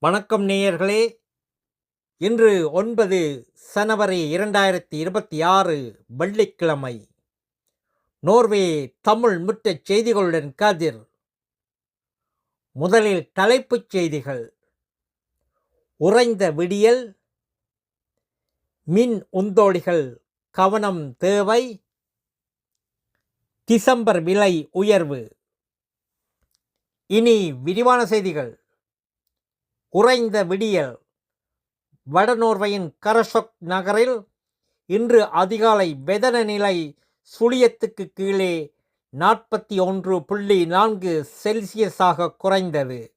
வணக்கம் நேயர்களே. இன்று ஒன்பது சனவரி இரண்டாயிரத்தி இருபத்தி ஆறு வெள்ளிக்கிழமை. நோர்வே தமிழ் முற்றச் செய்திகளுடன் கதிர். முதலில் தலைப்புச் செய்திகள். உறைந்த விடியல். மின் உந்தோடிகள் கவனம் தேவை. டிசம்பர் விலை உயர்வு. இனி விரிவான செய்திகள். குறைந்த விடியல். வடநோர்வையின் கரஷொக் நகரில் இன்று அதிகாலை வெதன நிலை சுழியத்துக்கு கீழே நாற்பத்தி ஒன்று புள்ளி நான்கு செல்சியஸாக குறைந்தது.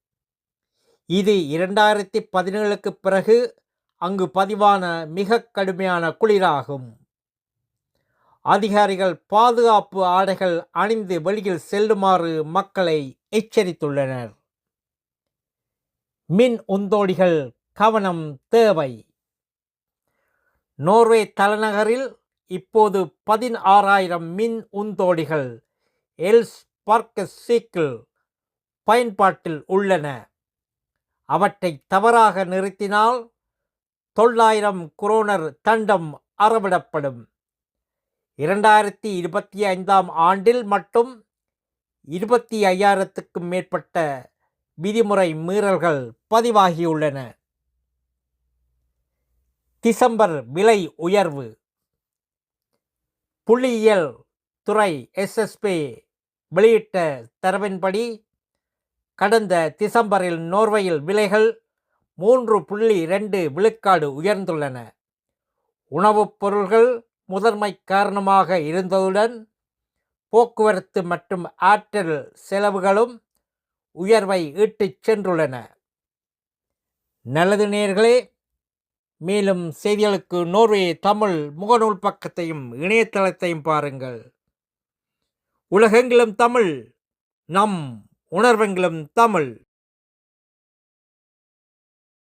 இது இரண்டாயிரத்தி பதினேழுக்கு பிறகு அங்கு பதிவான மிக கடுமையான குளிராகும். அதிகாரிகள் பாதுகாப்பு ஆடைகள் அணிந்து வெளியில் செல்லுமாறு மக்களை எச்சரித்துள்ளனர். மின் உந்தோடிகள் கவனம் தேவை. நோர்வே தலைநகரில் இப்போது பதினாறாயிரம் மின் உந்தோடிகள் எல்ஸ் பார்க்க சீக்கிள் பயன்பாட்டில் உள்ளன. அவற்றை தவறாக நிறுத்தினால் தொள்ளாயிரம் குரோனர் தண்டம் அறவிடப்படும். இரண்டாயிரத்தி இருபத்தி ஐந்தாம் ஆண்டில் மட்டும் இருபத்தி ஐயாயிரத்துக்கும் மேற்பட்ட விதிமுறை மீறல்கள் பதிவாகியுள்ளன. டிசம்பர் விலை உயர்வு. புள்ளியியல் துறை எஸ்எஸ்பி வெளியிட்ட தரவின்படி கடந்த டிசம்பரில் நோர்வையில் விலைகள் மூன்று புள்ளி ரெண்டு விழுக்காடு உயர்ந்துள்ளன. உணவுப் பொருள்கள் முதன்மை காரணமாக இருந்ததுடன் போக்குவரத்து மற்றும் ஆற்றல் செலவுகளும் உயர்வை ஈட்டுச் சென்றுள்ளன. நல்லது நேர்களே மேலும் செய்திகளுக்கு நோர்வே தமிழ் முகநூல் பக்கத்தையும் இணையதளத்தையும் பாருங்கள். உலகெங்கிலும் தமிழ் நம் உணர்வெங்கிலும் தமிழ்.